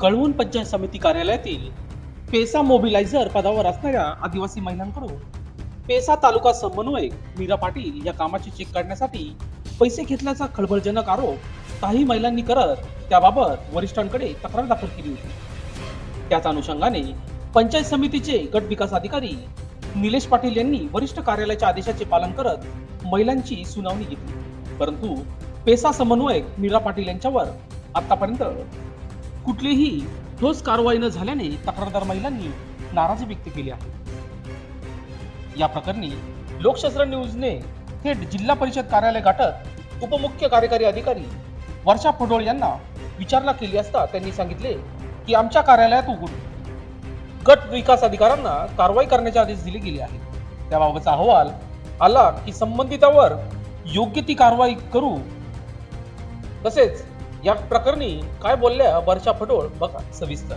कळवून पंचायत समिती कार्यालयातील पेसा मोबिलायझर पदावर असणाऱ्या आदिवासी महिलांकडून पेसा तालुका समन्वयक मीरा पाटील या कामाची चेक काढण्यासाठी पैसे घेतल्याचा खळबळजनक आरोप काही महिलांनी करत त्याबाबत वरिष्ठांकडे तक्रार दाखल केली होती. त्याच अनुषंगाने पंचायत समितीचे गट विकास अधिकारी निलेश पाटील यांनी वरिष्ठ कार्यालयाच्या आदेशाचे पालन करत महिलांची सुनावणी घेतली. परंतु पेसा समन्वयक मीरा पाटील यांच्यावर आतापर्यंत कुठलीही ठोस कारवाई न झाल्याने तक्रारदार महिलांनी नाराजी व्यक्त केली आहे. या प्रकरणी लोकशास्त्र न्यूजने थेट जिल्हा परिषद कार्यालय गाठत उपमुख्य कार्यकारी अधिकारी वर्षा फडोळ यांना विचारणा केली असता त्यांनी सांगितले की आमच्या कार्यालयात उघड गट विकास अधिकाऱ्यांना कारवाई करण्याचे आदेश दिले गेले आहेत. त्याबाबतचा अहवाल आला की संबंधितावर योग्य ती कारवाई करू तसेच या प्रकरणी काय बोलल्या वर्षा फटोळ? बघा सविस्तर.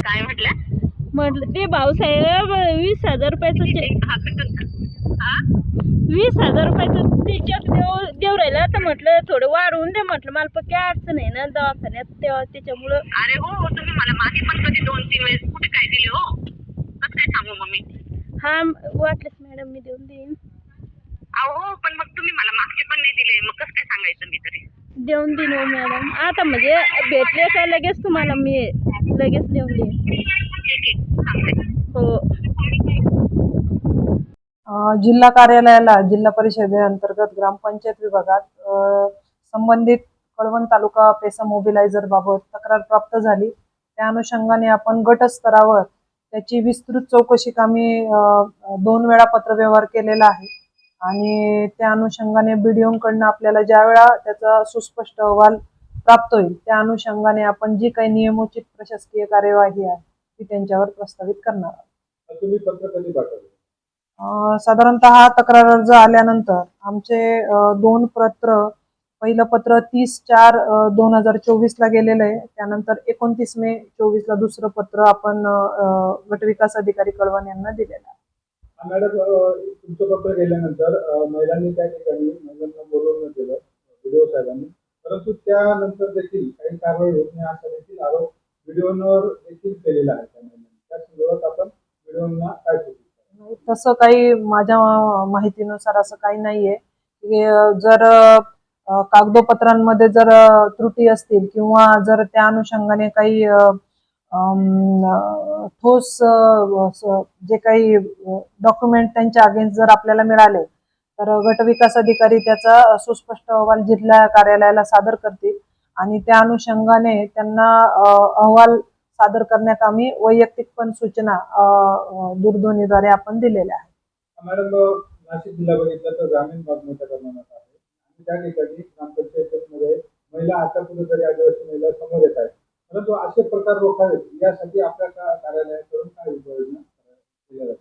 काय म्हटलं? म्हटलं ते भाऊसाहेब वीस हजार रुपयाचं चे- हा हा? वीस हजार रुपयाचं ते चेक देऊ देऊ राहिला तर म्हटलं थोडं वाढवून दे म्हटलं. मला पक्की अडचण आहे ना दवाखान्यात तेव्हा त्याच्यामुळं. अरे हो तुम्ही मला मागे पण कधी दोन तीन वेळेस कुठे काय दिले हो? कसं काय सांगू मग मी? हा वाटलंच मॅडम मी देऊन देईन अहो पण मग तुम्ही मला मागचे पण नाही दिले. मग कसं काय सांगायचं मी तरी? देऊन देईन हो मॅडम. आता म्हणजे भेटले का लगेच तुम्हाला? मी लगेच देऊन देईन. ठीक आहे. सांगते. हो. अ, जिल्हा कार्यालयाला जिल्हा परिषदेअंतर्गत ग्रामपंचायत विभागात अ, संबंधित कळवण तालुका पेसा मोबिलायझर बाबत तक्रार प्राप्त झाली. त्या अनुषंगाने आपण गट स्तरावर त्याची विस्तृत चौकशी कामी अ, दोन वेळा पत्रव्यवहार केलेला आहे. आणि त्या अनुषंगाने बीडीओकडनं आपल्याला ज्या वेळा त्याचा सुस्पष्ट अहवाल प्राप्त होईल त्या अनुषंगाने आपण जी काही नियमोचित प्रशासकीय कार्यवाही आहे ती त्यांच्यावर प्रस्तावित करणार आहोत. साधारणतः तक्रार अर्ज आल्यानंतर आमचे दोन पत्र पहिलं पत्र तीस चार दोन हजार चोवीसला गेलेलं आहे त्यानंतर एकोणतीस मे चोवीसला दुसरं पत्र आपण गटविकास अधिकारी कळवण यांना दिलेलं आहे. मॅडम तुमचं पत्र गेल्यानंतर महिलांनी त्या ठिकाणी महिलांना बोलवण्यात दिलं व्हिडिओ साहेबांनी. परंतु त्यानंतर देखील काही कारवाई होत नाही असा देखील आरोप व्हिडिओवर देखील केलेला आहे त्या महिलांनी. त्या संदर्भात आपण व्हिडिओना काय सूचित तसं काही माझ्या माहितीनुसार असं काही नाहीये. की जर कागदोपत्रांमध्ये जर त्रुटी असतील किंवा जर त्या अनुषंगाने काही ठोस जे काही डॉक्युमेंट त्यांच्या अगेन्स्ट जर आपल्याला मिळाले तर गट विकास अधिकारी त्याचा सुस्पष्ट अहवाल जिल्हा कार्यालयाला सादर करतील आणि त्या अनुषंगाने त्यांना अहवाल सादर करण्यात आम्ही वैयक्तिक पण सूचना दूरध्वनीद्वारे आपण दिलेल्या आहेत. मॅडम नाशिक जिल्हा बघितला तर ग्रामीण भाग मोठ्या प्रमाणात आहे. त्या ठिकाणी ग्रामपंचायतीमध्ये महिला आता कुठेतरी आदिवासी महिला समोर येत आहेत परंतु असे प्रकार रोखावेत यासाठी आपल्या कार्यालयाकडून काय उपाययोजना केल्या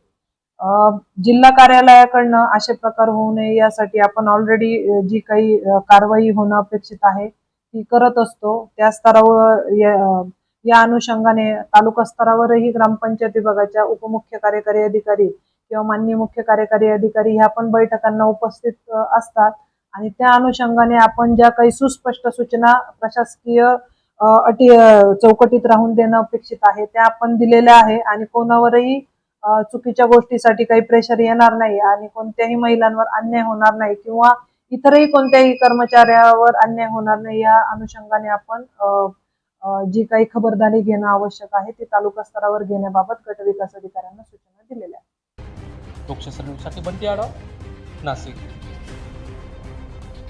जिल्हा कार्यालयाकडनं असे प्रकार होऊ नये यासाठी आपण ऑलरेडी जी काही कारवाई होणं अपेक्षित आहे ती करत असतो. त्या स्तरावर या- अनुषंगाने तालुका स्तरावरही ग्रामपंचायत विभागाच्या उपमुख्य कार्यकारी अधिकारी किंवा मान्य मुख्य कार्यकारी अधिकारी ह्या पण बैठकांना उपस्थित असतात. आणि त्या अनुषंगाने आपण ज्या काही सुस्पष्ट सूचना प्रशासकीय अटी चौकटीत राहून देणं अपेक्षित आहे. त्या आपण दिलेल्या आहे आणि कोणावरही चुकीच्या गोष्टीसाठी काही प्रेशर येणार नाही आणि कोणत्याही महिलांवर अन्याय होणार नाही किंवा इतरही कोणत्याही कर्मचाऱ्यावर अन्याय होणार नाही या अनुषंगाने आपण जी काही खबरदारी घेणं आवश्यक आहे ती तालुका स्तरावर घेण्याबाबत गट विकास अधिकाऱ्यांना सूचना दिलेल्या आहेत. बंटी आढाव नाशिक.